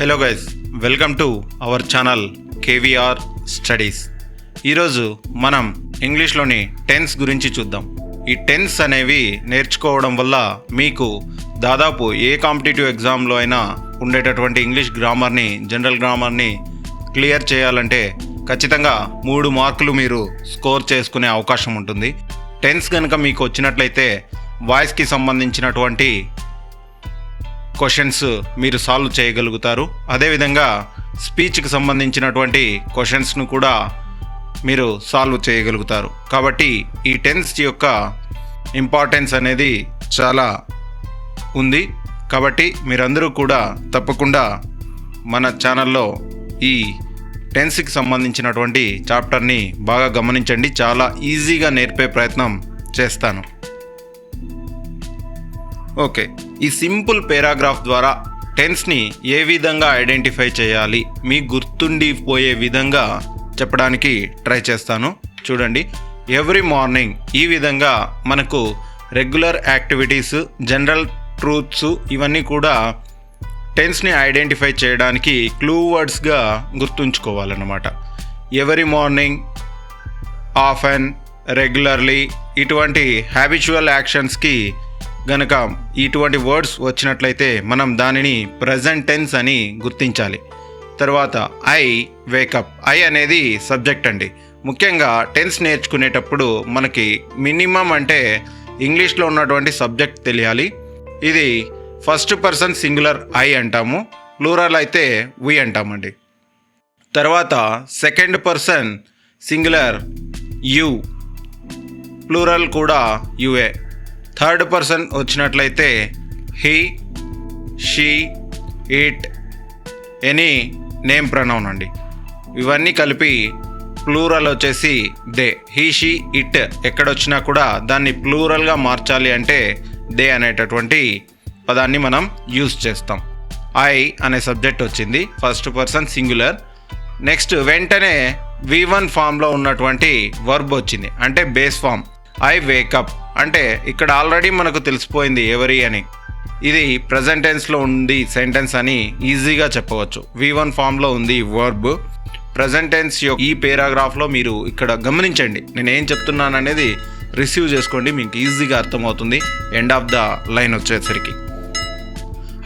Hello guys welcome to our channel KVR studies ఈరోజు మనం ఇంగ్లీష్లోని tense గురించి చూద్దాం. ఈ టెన్స్ అనేవి నేర్చుకోవడం వల్ల మీకు దాదాపు ఏ కాంపిటేటివ్ ఎగ్జామ్లో అయినా ఉండేటటువంటి ఇంగ్లీష్ గ్రామర్ని జనరల్ గ్రామర్ని క్లియర్ చేయాలంటే ఖచ్చితంగా మూడు మార్కులు మీరు స్కోర్ చేసుకునే అవకాశం ఉంటుంది. టెన్స్ కనుక మీకు వచ్చినట్లయితే వాయిస్కి సంబంధించినటువంటి క్వశ్చన్స్ మీరు సాల్వ్ చేయగలుగుతారు. అదేవిధంగా స్పీచ్కి సంబంధించినటువంటి క్వశ్చన్స్ను కూడా మీరు సాల్వ్ చేయగలుగుతారు. కాబట్టి ఈ టెన్స్ యొక్క ఇంపార్టెన్స్ అనేది చాలా ఉంది. కాబట్టి మీరందరూ కూడా తప్పకుండా మన ఛానల్లో ఈ టెన్స్కి సంబంధించినటువంటి చాప్టర్ని బాగా గమనించండి. చాలా ఈజీగా నేర్పే ప్రయత్నం చేస్తాను. ఓకే. ఈ సింపుల్ పేరాగ్రాఫ్ ద్వారా టెన్స్ని ఏ విధంగా ఐడెంటిఫై చేయాలి మీ గుర్తుండిపోయే విధంగా చెప్పడానికి ట్రై చేస్తాను. చూడండి ఎవ్రీ మార్నింగ్ ఈ విధంగా మనకు రెగ్యులర్ యాక్టివిటీస్ జనరల్ ట్రూత్స్ ఇవన్నీ కూడా టెన్స్ని ఐడెంటిఫై చేయడానికి క్లూ వర్డ్స్గా గుర్తుంచుకోవాలన్నమాట. Every morning of and regularly ఇటువంటి హ్యాబిచువల్ యాక్షన్స్కి గనక ఇటువంటి వర్డ్స్ వచ్చినట్లయితే మనం దానిని ప్రజెంట్ టెన్స్ అని గుర్తించాలి. తర్వాత ఐ వేకప్ ఐ అనేది సబ్జెక్ట్ అండి. ముఖ్యంగా టెన్స్ నేర్చుకునేటప్పుడు మనకి మినిమం అంటే ఇంగ్లీష్లో ఉన్నటువంటి సబ్జెక్ట్ తెలియాలి. ఇది ఫస్ట్ పర్సన్ సింగులర్ ఐ అంటాము. ప్లూరల్ అయితే వి అంటామండి. తర్వాత second person singular you plural కూడా యుఏ థర్డ్ పర్సన్ వచ్చినట్లయితే he she it any name pronoun అండి. ఇవన్నీ కలిపి ప్లూరల్ వచ్చేసి దే. హీ షీ ఇట్ ఎక్కడొచ్చినా కూడా దాన్ని ప్లూరల్గా మార్చాలి అంటే దే అనేటటువంటి పదాన్ని మనం యూజ్ చేస్తాం. ఐ అనే సబ్జెక్ట్ వచ్చింది ఫస్ట్ పర్సన్ సింగులర్. నెక్స్ట్ వెంటనే వి వన్ ఫామ్లో ఉన్నటువంటి వర్బ్ వచ్చింది అంటే బేస్ ఫామ్. ఐ వేకప్ అంటే ఇక్కడ ఆల్రెడీ మనకు తెలిసిపోయింది ఎవరి అని. ఇది ప్రజెంట్ టెన్స్లో ఉంది సెంటెన్స్ అని ఈజీగా చెప్పవచ్చు. వి వన్ ఫామ్లో ఉంది వర్బ్ ప్రజెంట్ టెన్స్ యొక్క ఈ పేరాగ్రాఫ్లో మీరు ఇక్కడ గమనించండి. నేను ఏం చెప్తున్నాను అనేది రిసీవ్ చేసుకోండి మీకు ఈజీగా అర్థమవుతుంది. ఎండ్ ఆఫ్ ద లైన్ వచ్చేసరికి.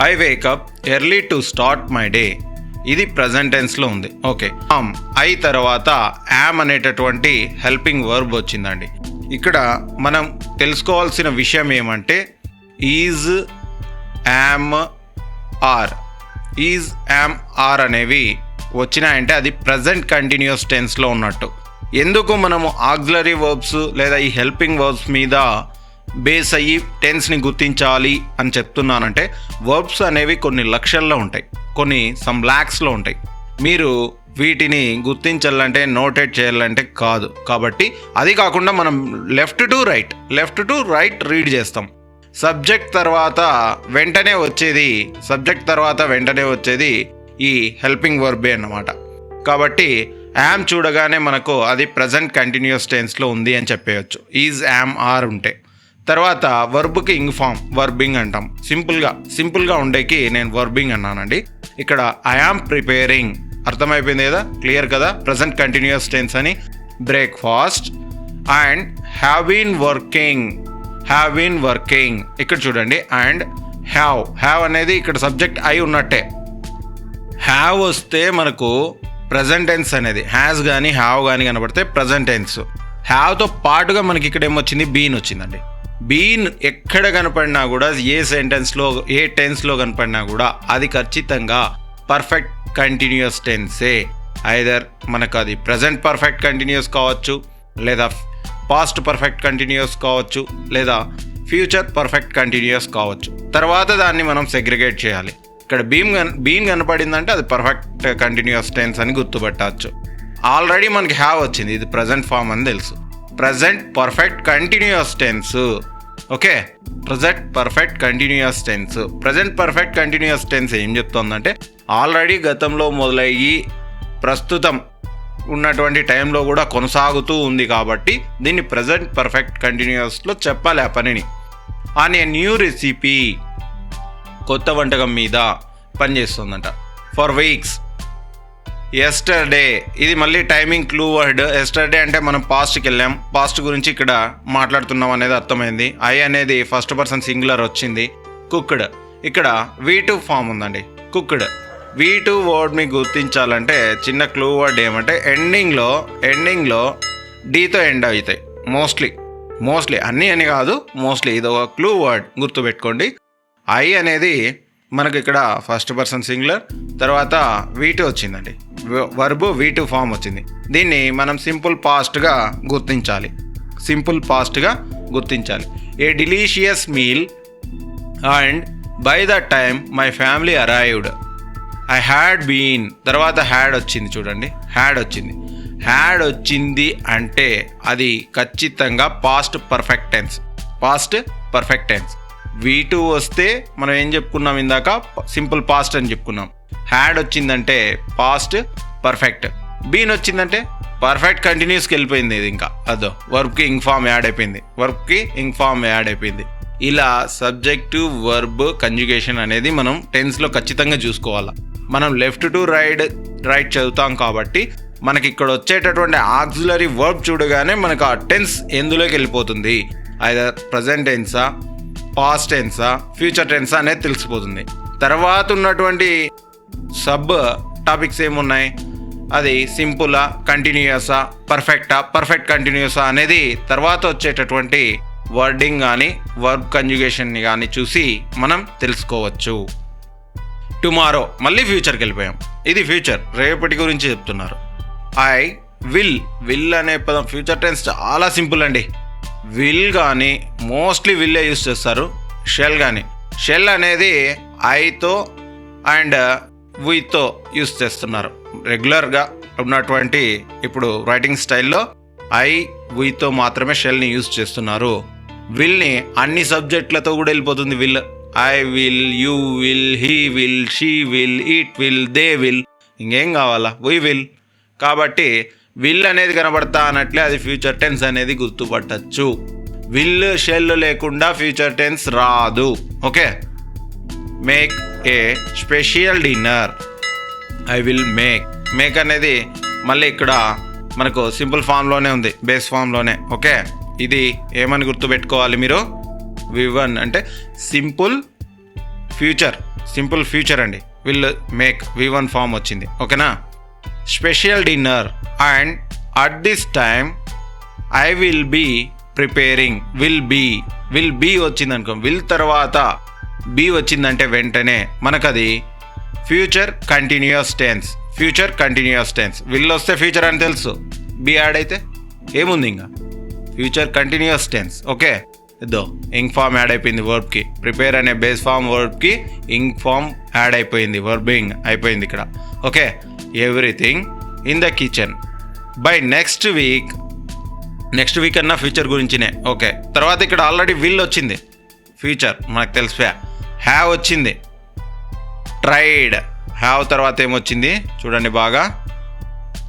I wake up early to start my day ఇది ప్రజెంట్ టెన్స్లో ఉంది. ఓకే ఐ um, తర్వాత యామ్ అనేటటువంటి హెల్పింగ్ వర్బ్ వచ్చిందండి. ఇక్కడ మనం తెలుసుకోవాల్సిన విషయం ఏమంటే is am are. Is am are అనేవి వచ్చినాయంటే అది ప్రజెంట్ కంటిన్యూస్ టెన్స్లో ఉన్నట్టు. ఎందుకు మనము ఆక్సిలరీ వర్బ్స్ లేదా ఈ హెల్పింగ్ వర్బ్స్ మీద బేస్ అయ్యి టెన్స్ని గుర్తించాలి అని చెప్తున్నానంటే వర్బ్స్ అనేవి కొన్ని లక్షల్లో ఉంటాయి. కొన్ని సమ్ ల్యాక్స్లో ఉంటాయి. మీరు వీటిని గుర్తించాలంటే నోటేట్ చేయాలంటే కాదు. కాబట్టి అది కాకుండా మనం left to right left to right read చేస్తాం. సబ్జెక్ట్ తర్వాత వెంటనే వచ్చేది సబ్జెక్ట్ తర్వాత వెంటనే వచ్చేది ఈ హెల్పింగ్ వర్బే అన్నమాట. కాబట్టి యామ్ చూడగానే మనకు అది ప్రజెంట్ కంటిన్యూస్ టెన్స్లో ఉంది అని చెప్పేయచ్చు. ఈజ్ యామ్ ఆర్ ఉంటే. తర్వాత వర్బ్కి ఇంగ్ ఫామ్ వర్బింగ్ అంటాం. సింపుల్గా సింపుల్గా ఉండేకి నేను వర్బింగ్ అన్నానండి. ఇక్కడ ఐఆమ్ ప్రిపేరింగ్ అర్థమైపోయింది కదా? క్లియర్ కదా? ప్రజెంట్ కంటిన్యూస్ టెన్స్ అని. Breakfast and have been working have been working ఇక్కడ చూడండి. అండ్ హ్యావ్ హ్యావ్ అనేది ఇక్కడ సబ్జెక్ట్ అయి ఉన్నట్టే. హ్యావ్ వస్తే మనకు ప్రజెంట్ టెన్స్ అనేది. హ్యాస్ కానీ హ్యావ్ కానీ కనబడితే ప్రజెంట్ టెన్స్ హ్యావ్తో పాటుగా మనకి ఇక్కడ ఏమొచ్చింది? బీన్ వచ్చిందండి. బీన్ ఎక్కడ కనపడినా కూడా ఏ సెంటెన్స్లో ఏ టెన్స్లో కనపడినా కూడా అది ఖచ్చితంగా పర్ఫెక్ట్ కంటిన్యూస్ టెన్సే ఐదర్ మనకు అది ప్రజెంట్ పర్ఫెక్ట్ కంటిన్యూస్ కావచ్చు లేదా పాస్ట్ పర్ఫెక్ట్ కంటిన్యూస్ కావచ్చు లేదా ఫ్యూచర్ పర్ఫెక్ట్ కంటిన్యూస్ కావచ్చు. తర్వాత దాన్ని మనం సెగ్రిగేట్ చేయాలి. ఇక్కడ బీమ్ కన్ బీన్ కనపడిందంటే అది పర్ఫెక్ట్ కంటిన్యూస్ టెన్స్ అని గుర్తుపట్టవచ్చు ఆల్రెడీ మనకి హ్యావ్ వచ్చింది ఇది ప్రజెంట్ ఫామ్ అని తెలుసు. Present perfect continuous tense okay. Present perfect continuous tense present perfect continuous tense ఏం చెప్తోందంటే ఆల్రెడీ గతంలో మొదలయ్యి ప్రస్తుతం ఉన్నటువంటి టైంలో కూడా కొనసాగుతూ ఉంది కాబట్టి దీన్ని ప్రజెంట్ పర్ఫెక్ట్ కంటిన్యూస్లో చెప్పాలి ఆ పనిని. అనే న్యూ రెసిపీ కొత్త వంటకం మీద పనిచేస్తుందంట. ఫర్ వీక్స్ ఎస్టర్డే ఇది మళ్ళీ టైమింగ్ క్లూ వర్డ్ ఎస్టర్డే అంటే మనం పాస్ట్కి వెళ్ళాం. పాస్ట్ గురించి ఇక్కడ మాట్లాడుతున్నాం అనేది అర్థమైంది. ఐ అనేది ఫస్ట్ పర్సన్ సింగులర్ వచ్చింది. కుక్డ్ ఇక్కడ వీ టూ ఫామ్ ఉందండి. కుక్డ్ వీ టూ వర్డ్ని గుర్తించాలంటే చిన్న క్లూ వర్డ్ ఏమంటే ఎండింగ్లో ఎండింగ్లో డీతో ఎండ్ అవుతాయి. మోస్ట్లీ మోస్ట్లీ అన్నీ అని కాదు మోస్ట్లీ ఇది ఒక క్లూ వర్డ్ గుర్తుపెట్టుకోండి. ఐ అనేది మనకి ఇక్కడ ఫస్ట్ పర్సన్ సింగులర్ తర్వాత వీటు వచ్చిందండి. వర్బు వీటు ఫామ్ వచ్చింది. దీన్ని మనం సింపుల్ పాస్ట్గా గుర్తించాలి. సింపుల్ పాస్ట్గా గుర్తించాలి. A delicious meal and by the time my family arrived I had been తర్వాత హ్యాడ్ వచ్చింది చూడండి. హ్యాడ్ వచ్చింది. హ్యాడ్ వచ్చింది అంటే అది ఖచ్చితంగా past perfect tense past perfect tense V two వస్తే మనం ఏం చెప్పుకున్నాం ఇందాక? సింపుల్ పాస్ట్ అని చెప్పుకున్నాం. హ్యాడ్ వచ్చిందంటే పాస్ట్ పర్ఫెక్ట్ బీన్ వచ్చిందంటే పర్ఫెక్ట్ కంటిన్యూస్కి వెళ్ళిపోయింది ఇది ఇంకా. అదో వర్క్కి ఇంక్ ఫామ్ యాడ్ అయిపోయింది. వర్క్కి ఇంక్ ఫామ్ యాడ్ అయిపోయింది. ఇలా సబ్జెక్టు వర్బ్ కంజుగేషన్ అనేది మనం టెన్స్లో ఖచ్చితంగా చూసుకోవాలి. మనం లెఫ్ట్ టు రైట్ రైట్ చదువుతాం కాబట్టి మనకి ఇక్కడ వచ్చేటటువంటి ఆక్సిలరీ వర్బ్ చూడగానే మనకు ఆ టెన్స్ ఎందులోకి వెళ్ళిపోతుంది? అయితే ప్రజెంట్ టెన్సా పాస్ట్ టెన్సా ఫ్యూచర్ టెన్సా అనేది తెలిసిపోతుంది. తర్వాత ఉన్నటువంటి సబ్ టాపిక్స్ ఏమున్నాయి? అది సింపులా కంటిన్యూయసా పర్ఫెక్టా పర్ఫెక్ట్ కంటిన్యూసా అనేది తర్వాత వచ్చేటటువంటి వర్డింగ్ కానీ వర్బ్ కంజుగేషన్ని కానీ చూసి మనం తెలుసుకోవచ్చు. టుమారో మళ్ళీ ఫ్యూచర్కి వెళ్ళిపోయాం. ఇది ఫ్యూచర్ రేపటి గురించి చెప్తున్నారు. ఐ విల్ విల్ అనే పదం ఫ్యూచర్ టెన్స్ చాలా సింపుల్ అండి. విల్ కానీ మోస్ట్లీ విల్లే యూస్ చేస్తారు. షెల్ కానీ షెల్ అనేది ఐతో అండ్ వీతో యూస్ చేస్తున్నారు. రెగ్యులర్గా ఉన్నటువంటి ఇప్పుడు రైటింగ్ స్టైల్లో ఐ వితో మాత్రమే షెల్ని యూస్ చేస్తున్నారు. విల్ని అన్ని సబ్జెక్టులతో కూడా వెళ్ళిపోతుంది will. I will you will he will she will it will they will. ఇంకేం కావాలా? We will. కాబట్టి విల్ అనేది కనబడతా అన్నట్లే అది ఫ్యూచర్ టెన్స్ అనేది గుర్తుపట్టచ్చు. విల్ షెల్ లేకుండా ఫ్యూచర్ టెన్స్ రాదు. Okay make a special dinner I will make make అనేది మళ్ళీ ఇక్కడ మనకు సింపుల్ ఫామ్లోనే ఉంది. బేస్ ఫామ్లోనే. ఓకే ఇది ఏమని గుర్తుపెట్టుకోవాలి మీరు? వి వన్ అంటే సింపుల్ ఫ్యూచర్ సింపుల్ ఫ్యూచర్ అండి. Will make V one form వచ్చింది. ఓకేనా special dinner and at this time I will be preparing. Will be. Will be వచ్చింది అనుకో విల్ తర్వాత బీ వచ్చిందంటే వెంటనే మనకది future continuous tense. Future continuous tense. Will వస్తే ఫ్యూచర్ అని తెలుసు. బీ యాడ్ అయితే ఏముంది ఇంకా? Future continuous tense. ఓకే? ఇదో ఇంక్ ఫామ్ యాడ్ అయిపోయింది వర్బ్కి. ప్రిపేర్ అనే బేస్ ఫామ్ వర్బ్కి ఇంక్ ఫామ్ యాడ్ అయిపోయింది. వర్బింగ్ అయిపోయింది ఇక్కడ. Okay? Everything in the kitchen by next week next week అన్న ఫ్యూచర్ గురించినే. ఓకే తర్వాత ఇక్కడ ఆల్రెడీ విల్ వచ్చింది. ఫ్యూచర్ మనకు తెలిసిపోయా హ్యావ్ వచ్చింది. ట్రైడ్ హ్యావ్ తర్వాత ఏమొచ్చింది చూడండి బాగా.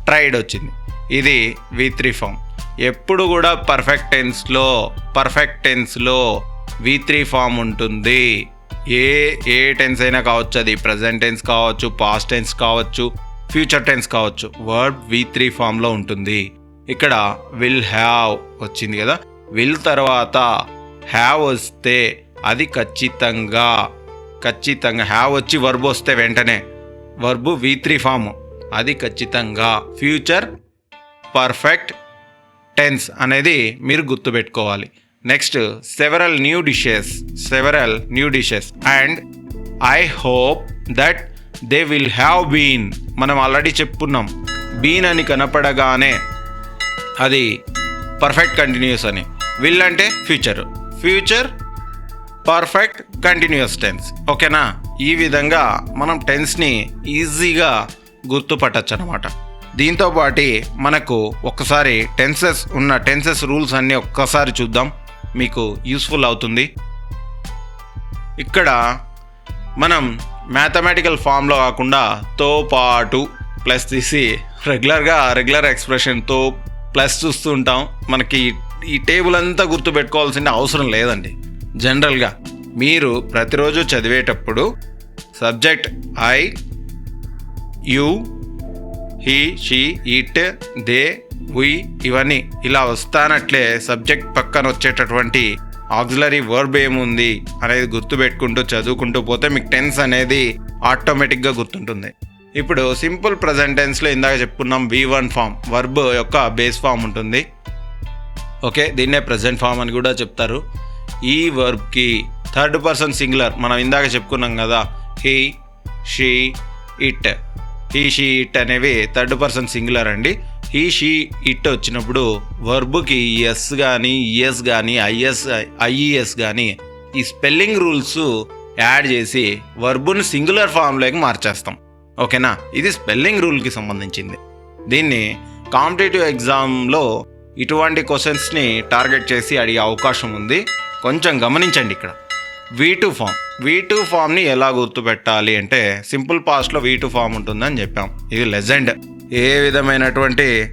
ట్రైడ్ వచ్చింది. ఇది వి త్రీ ఫామ్ ఎప్పుడు కూడా పర్ఫెక్ట్ టెన్స్లో పర్ఫెక్ట్ టెన్స్లో వి త్రీ ఫామ్ ఉంటుంది. ఏ ఏ టెన్స్ అయినా కావచ్చు అది ప్రజెంట్ టెన్స్ కావచ్చు పాస్ట్ టెన్స్ కావచ్చు ఫ్యూచర్ టెన్స్ కావచ్చు. వర్డ్ వి త్రీ ఫామ్లో ఉంటుంది. ఇక్కడ విల్ హ్యావ్ వచ్చింది కదా. విల్ తర్వాత హ్యావ్ వస్తే అది ఖచ్చితంగా ఖచ్చితంగా హ్యావ్ వచ్చి వర్బ్ వస్తే వెంటనే. Verb V three form. అది ఖచ్చితంగా ఫ్యూచర్ పర్ఫెక్ట్ టెన్స్ అనేది మీరు గుర్తుపెట్టుకోవాలి. Next several new dishes several new dishes and I hope that they will have been మనం ఆల్రెడీ చెప్పుకున్నాం బీన్ అని కనపడగానే అది పర్ఫెక్ట్ కంటిన్యూస్ అని. విల్ అంటే future future perfect continuous tense ఓకేనా ఈ విధంగా మనం టెన్స్ని ఈజీగా గుర్తుపట్టచ్చు అనమాట దీంతో పాటి మనకు ఒక్కసారి టెన్సెస్ ఉన్న టెన్సెస్ రూల్స్ అన్నీ ఒక్కసారి చూద్దాం. మీకు యూస్ఫుల్ అవుతుంది. ఇక్కడ మనం మ్యాథమెటికల్ ఫామ్లో కాకుండా తో పాటు ప్లస్ తీసి రెగ్యులర్గా రెగ్యులర్ ఎక్స్ప్రెషన్తో ప్లస్ చూస్తూ ఉంటాం. మనకి ఈ టేబుల్ అంతా గుర్తుపెట్టుకోవాల్సిన అవసరం లేదండి. జనరల్గా మీరు ప్రతిరోజు చదివేటప్పుడు subject I you he she it they we ఇవన్నీ ఇలా వస్తానట్లే సబ్జెక్ట్ పక్కన వచ్చేటటువంటి ఆక్సిలరీ వర్బ్ ఏముంది అనేది గుర్తుపెట్టుకుంటూ చదువుకుంటూ పోతే మీకు టెన్స్ అనేది ఆటోమేటిక్గా గుర్తుంటుంది. ఇప్పుడు సింపుల్ ప్రజెంట్ టెన్స్లో ఇందాక చెప్పుకున్నాం వి వన్ ఫామ్ వర్బ్ యొక్క బేస్ ఫామ్ ఉంటుంది. ఓకే దీన్నే ప్రజెంట్ ఫామ్ అని కూడా చెప్తారు. ఈ వర్బ్కి థర్డ్ పర్సన్ సింగులర్ మనం ఇందాక చెప్పుకున్నాం కదా he she it. He she it అనేవి థర్డ్ పర్సన్ సింగులర్ అండి. హీ షీ ఇట్ వచ్చినప్పుడు వర్బ్కి ఎస్ కానీ ఈఎస్ కానీ ఐఎస్ ఐఈఎస్ కానీ ఈ స్పెల్లింగ్ రూల్స్ యాడ్ చేసి వర్బుని సింగులర్ ఫామ్లోకి మార్చేస్తాం. ఓకేనా? ఇది స్పెల్లింగ్ రూల్కి సంబంధించింది. దీన్ని కాంపిటేటివ్ ఎగ్జామ్లో ఇటువంటి క్వశ్చన్స్ని టార్గెట్ చేసి అడిగే అవకాశం ఉంది. కొంచెం గమనించండి ఇక్కడ. V two form V two ఫామ్ని ఎలా గుర్తుపెట్టాలి అంటే సింపుల్ పాస్ట్లో వీ టూ ఫామ్ ఉంటుందని చెప్పాం. ఇది లెజెండ్ ఏ విధమైనటువంటి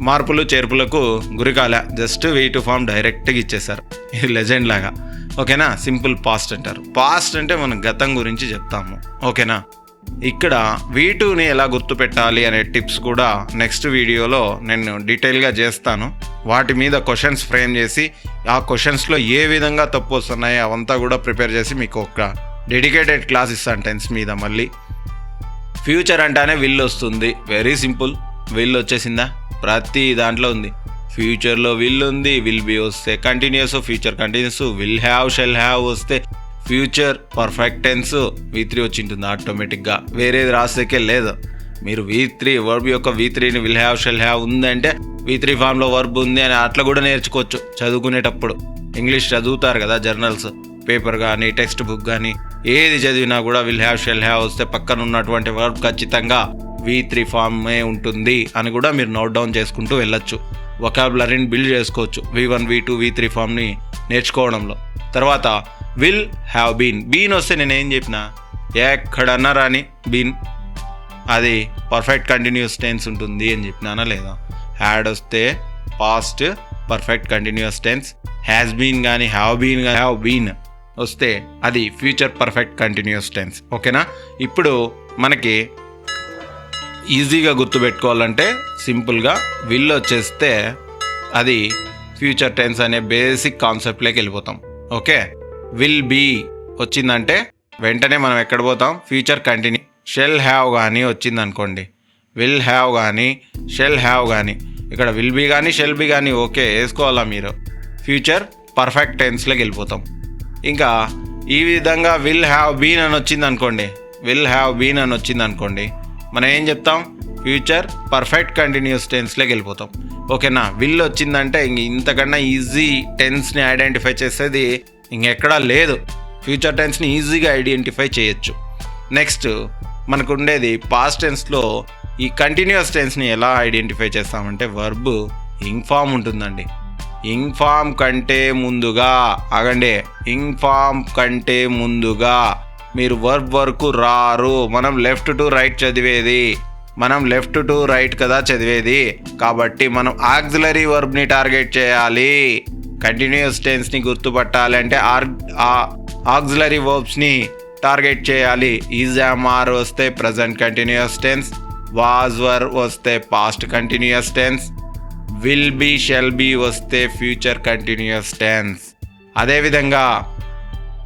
మార్పులు చేర్పులకు గురికాల జస్ట్ వీ టూ ఫామ్ డైరెక్ట్గా ఇచ్చేసారు ఇది లెజెండ్ లాగా. ఓకేనా? సింపుల్ పాస్ట్ అంటారు. పాస్ట్ అంటే మనం గతం గురించి చెప్తాము. ఓకేనా? ఇక్కడ వీటుని ఎలా గుర్తుపెట్టాలి అనే టిప్స్ కూడా నెక్స్ట్ వీడియోలో నేను డీటెయిల్గా చేస్తాను. వాటి మీద క్వశ్చన్స్ ఫ్రేమ్ చేసి ఆ క్వశ్చన్స్లో ఏ విధంగా తప్పు వస్తున్నాయి అవంతా కూడా ప్రిపేర్ చేసి మీకు ఒక డెడికేటెడ్ క్లాస్ ఇస్తాను టెన్స్ మీద మళ్ళీ. ఫ్యూచర్ అంటానే విల్ వస్తుంది. వెరీ సింపుల్ విల్ వచ్చేసిందా? ప్రతి దాంట్లో ఉంది. ఫ్యూచర్లో విల్ ఉంది. విల్ బి వస్తే continuous future continuous will have shall have వస్తే future perfect tense V three వచ్చింటుంది ఆటోమేటిక్గా వేరేది రాసేకే లేదు. మీరు వి త్రీ వర్బ్ యొక్క వి త్రీని విల్ హ్యావ్ షెల్ హ్యావ్ ఉందంటే వి త్రీ ఫామ్లో వర్బ్ ఉంది అని అట్లా కూడా నేర్చుకోవచ్చు చదువుకునేటప్పుడు. ఇంగ్లీష్ చదువుతారు కదా జర్నల్స్ పేపర్ కానీ టెక్స్ట్ బుక్ కానీ ఏది చదివినా కూడా విల్ హ్యావ్ షెల్ హ్యావ్ వస్తే పక్కన ఉన్నటువంటి వర్బ్ ఖచ్చితంగా వి త్రీ ఫామే ఉంటుంది అని కూడా మీరు నోట్ డౌన్ చేసుకుంటూ వెళ్ళొచ్చు. వొకాబులరీని బిల్డ్ చేసుకోవచ్చు. V one V two V three ఫామ్ని నేర్చుకోవడంలో. తర్వాత విల్ హ్యావ్ బీన్. బీన్ వస్తే నేను ఏం చెప్పిన? ఎక్కడన్నా రాని బీన్. అది పర్ఫెక్ట్ కంటిన్యూస్ టెన్స్ ఉంటుంది అని చెప్పినానా లేదా? హ్యాడ్ వస్తే past perfect continuous tense has been కానీ హ్యావ్ బీన్ హ్యావ్ బీన్ వస్తే అది ఫ్యూచర్ పర్ఫెక్ట్ కంటిన్యూస్ టెన్స్ ఓకేనా ఇప్పుడు మనకి ఈజీగా గుర్తుపెట్టుకోవాలంటే సింపుల్గా విల్ వచ్చేస్తే అది ఫ్యూచర్ టెన్స్ అనే బేసిక్ కాన్సెప్ట్లోకి వెళ్ళిపోతాం. ఓకే విల్ బీ వచ్చిందంటే వెంటనే మనం ఎక్కడ పోతాం? ఫ్యూచర్ కంటిన్యూ షెల్ హ్యావ్ కానీ వచ్చింది అనుకోండి విల్ హ్యావ్ కానీ షెల్ హ్యావ్ కానీ ఇక్కడ విల్ బీ కానీ షెల్ బీ కానీ ఓకే వేసుకోవాలా మీరు? ఫ్యూచర్ పర్ఫెక్ట్ టెన్స్లోకి వెళ్ళిపోతాం. ఇంకా ఈ విధంగా విల్ హ్యావ్ బీన్ అని వచ్చింది అనుకోండి విల్ హ్యావ్ బీన్ అని వచ్చింది అనుకోండి మనం ఏం చెప్తాం? ఫ్యూచర్ పర్ఫెక్ట్ కంటిన్యూస్ టెన్స్లోకి వెళ్ళిపోతాం. ఓకేనా? విల్ వచ్చిందంటే ఇంక ఇంతకన్నా ఈజీ టెన్స్ని ఐడెంటిఫై చేసేది ఇంకెక్కడా లేదు. ఫ్యూచర్ టెన్స్ని ఈజీగా ఐడెంటిఫై చేయొచ్చు. నెక్స్ట్ మనకు ఉండేది పాస్ట్ టెన్స్లో ఈ కంటిన్యూస్ టెన్స్ని ఎలా ఐడెంటిఫై చేస్తామంటే వర్బ్ ఇంఫామ్ ఫామ్ ఉంటుందండి. ఇంఫామ్ ఫామ్ కంటే ముందుగా ఆగండి. ఇంఫామ్ ఫామ్ కంటే ముందుగా మీరు వర్బ్ వరకు రారు. మనం లెఫ్ట్ టు రైట్ చదివేది. మనం లెఫ్ట్ టు రైట్ కదా చదివేది. కాబట్టి మనం ఆక్సిలరీ వర్బ్ని టార్గెట్ చేయాలి. కంటిన్యూస్ టెన్స్ని గుర్తుపట్టాలి అంటే ఆర్ ఆక్సిలరీ వర్బ్స్ని టార్గెట్ చేయాలి. ఈజ్ ఆర్ వస్తే present continuous tense was were వస్తే past continuous tense will be shall be వస్తే ఫ్యూచర్ కంటిన్యూస్ టెన్స్ అదేవిధంగా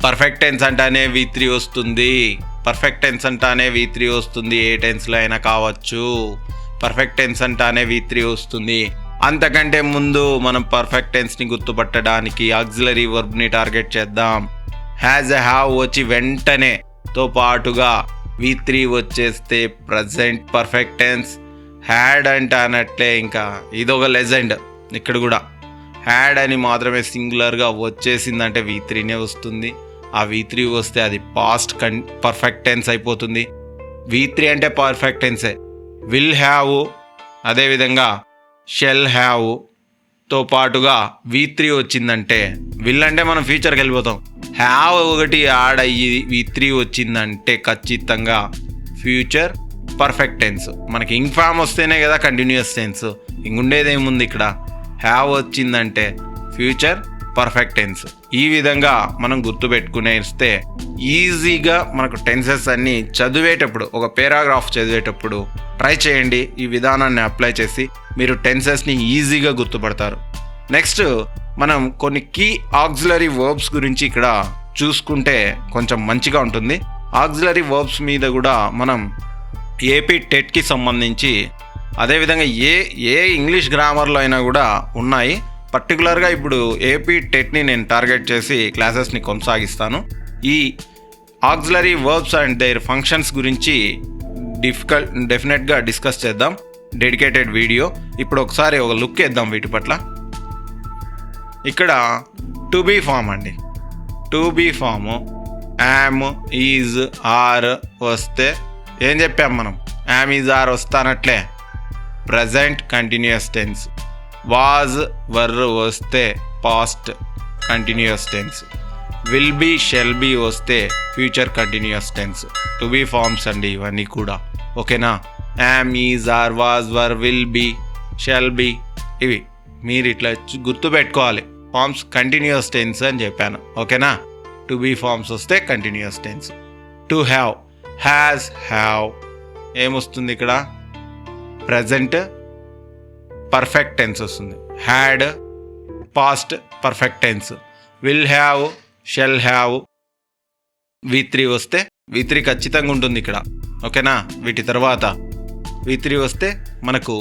పర్ఫెక్ట్ టెన్స్ అంటేనే వి త్రీ వస్తుంది. పర్ఫెక్ట్ టెన్స్ అంటానే వి త్రీ వస్తుంది. ఏ టెన్స్లో అయినా కావచ్చు. పర్ఫెక్ట్ టెన్స్ అంటానే వి త్రీ వస్తుంది. అంతకంటే ముందు మనం పర్ఫెక్ట్ టెన్స్ని గుర్తుపట్టడానికి ఆక్సిలరీ వర్బ్ని టార్గెట్ చేద్దాం. హ్యాజ్ ఎ హ్యావ్ వచ్చి వెంటనే తో పాటుగా వి త్రీ వచ్చేస్తే ప్రజెంట్ పర్ఫెక్ట్ టెన్స్ హ్యాడ్ అంటే అన్నట్లే ఇంకా. ఇదొక లెజెండ్ ఇక్కడ కూడా. హ్యాడ్ అని మాత్రమే సింగులర్గా వచ్చేసిందంటే వి త్రీనే వస్తుంది. ఆ వి త్రీ వస్తే అది పాస్ట్ కన్ పర్ఫెక్ట్ టెన్స్ అయిపోతుంది. వి త్రీ అంటే పర్ఫెక్ట్ టెన్సే విల్ హ్యావ్ అదేవిధంగా షెల్ హ్యావ్ తో పాటుగా వి త్రీ వచ్చిందంటే విల్ అంటే మనం ఫ్యూచర్కి వెళ్ళిపోతాం. హ్యావ్ ఒకటి యాడ్ అయ్యి వి త్రీ వచ్చిందంటే ఖచ్చితంగా ఫ్యూచర్ పర్ఫెక్ట్ టెన్స్ మనకి ఇంక్ ఫామ్ వస్తేనే కదా కంటిన్యూస్ టెన్స్ ఇంకుండేది ఏముంది ఇక్కడ? హ్యావ్ వచ్చిందంటే ఫ్యూచర్ పర్ఫెక్ట్ టెన్స్. ఈ విధంగా మనం గుర్తుపెట్టుకునేస్తే ఈజీగా మనకు టెన్సెస్ అన్నీ చదివేటప్పుడు ఒక పేరాగ్రాఫ్ చదివేటప్పుడు ట్రై చేయండి. ఈ విధానాన్ని అప్లై చేసి మీరు టెన్సెస్ని ఈజీగా గుర్తుపడతారు. నెక్స్ట్ మనం కొన్ని కీ ఆక్సిలరీ వర్బ్స్ గురించి ఇక్కడ చూసుకుంటే కొంచెం మంచిగా ఉంటుంది. ఆక్సిలరీ వర్బ్స్ మీద కూడా మనం ఏపీ టెట్కి సంబంధించి అదేవిధంగా ఏ ఏ ఇంగ్లీష్ గ్రామర్లో అయినా కూడా ఉన్నాయి. పర్టికులర్గా ఇప్పుడు ఏపీ టెట్ని నేను టార్గెట్ చేసి క్లాసెస్ని కొనసాగిస్తాను. ఈ auxiliary verbs and their functions గురించి డిఫికల్ట్ డెఫినెట్గా డిస్కస్ చేద్దాం. Dedicated video. ఇప్పుడు ఒకసారి ఒక లుక్ వేద్దాం వీటి పట్ల. ఇక్కడ టు బీ ఫామ్ అండి. To be form. Am is are వస్తే ఏం చెప్పాం మనం? Am is are వస్తానట్లే. Present continuous tense. Was were వస్తే past continuous tense. Will be shall be వస్తే future continuous tense. To be forms అండి ఇవన్నీ కూడా. ఓకేనా? Am is are was were will be shall be ఇవి. మీరు ఇట్లా చు- గుర్తుపెట్టుకోవాలి ఫార్మ్స్ కంటిన్యూస్ టెన్స్ అని చెప్పాను. ఓకేనా? టు బీ ఫార్మ్స్ వస్తే continuous tense. To have. Has have. ఏమొస్తుంది ఇక్కడ? ప్రజెంట్ పర్ఫెక్ట్ టెన్స్ వస్తుంది. Had past perfect tense will have shall have V three వస్తే వి త్రీ ఖచ్చితంగా ఉంటుంది ఇక్కడ. ఓకేనా వీటి తర్వాత. వి త్రీ వస్తే మనకు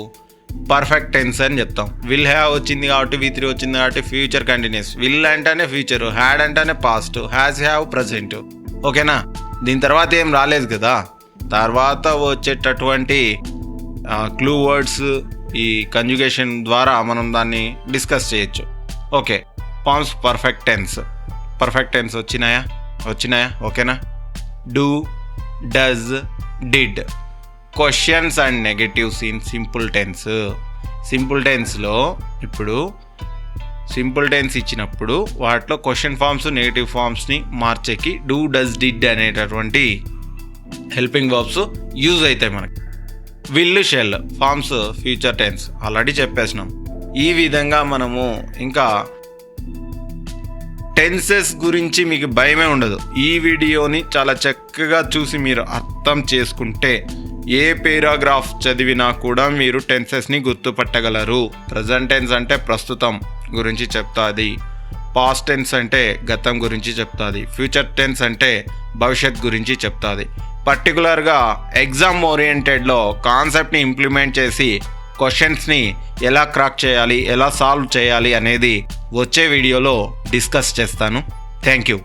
పర్ఫెక్ట్ టెన్స్ అని చెప్తాం. విల్ హ్యావ్ వచ్చింది కాబట్టి వి త్రీ వచ్చింది కాబట్టి ఫ్యూచర్ కంటిన్యూస్ విల్ అంటేనే ఫ్యూచర్ హ్యాడ్ అంటేనే పాస్ట్ హ్యాస్ హ్యావ్ ప్రజెంట్ ఓకేనా దీని తర్వాత ఏం రాలేదు కదా? తర్వాత వచ్చేటటువంటి క్లూ వర్డ్స్ ఈ కంజుగేషన్ ద్వారా మనం దాన్ని డిస్కస్ చేయొచ్చు. Okay forms perfect tense perfect tense వచ్చినాయా? వచ్చినాయా? ఓకేనా? Do does did questions and negatives in simple tense simple టెన్స్లో ఇప్పుడు సింపుల్ టెన్స్ ఇచ్చినప్పుడు వాటిలో క్వశ్చన్ ఫామ్స్ నెగిటివ్ ఫామ్స్ని మార్చేకి డూ డస్ డిడ్ అనేటటువంటి హెల్పింగ్ వర్బ్స్ యూజ్ అవుతాయి మనకి. Will shall forms future tense already చెప్పేసినాం. ఈ విధంగా మనము ఇంకా టెన్సెస్ గురించి మీకు భయమే ఉండదు. ఈ వీడియోని చాలా చక్కగా చూసి మీరు అర్థం చేసుకుంటే ఏ పేరాగ్రాఫ్ చదివినా కూడా మీరు టెన్సెస్ని గుర్తుపట్టగలరు. ప్రజెంట్ టెన్స్ అంటే ప్రస్తుతం గురించి చెప్తాది. పాస్ట్ టెన్స్ అంటే గతం గురించి చెప్తాది. ఫ్యూచర్ టెన్స్ అంటే భవిష్యత్ గురించి చెప్తాది. పర్టికులర్గా ఎగ్జామ్ ఓరియంటెడ్లో కాన్సెప్ట్ని ఇంప్లిమెంట్ చేసి క్వశ్చన్స్ని ఎలా క్రాక్ చేయాలి ఎలా సాల్వ్ చేయాలి అనేది వచ్చే వీడియోలో డిస్కస్ చేస్తాను. Thank you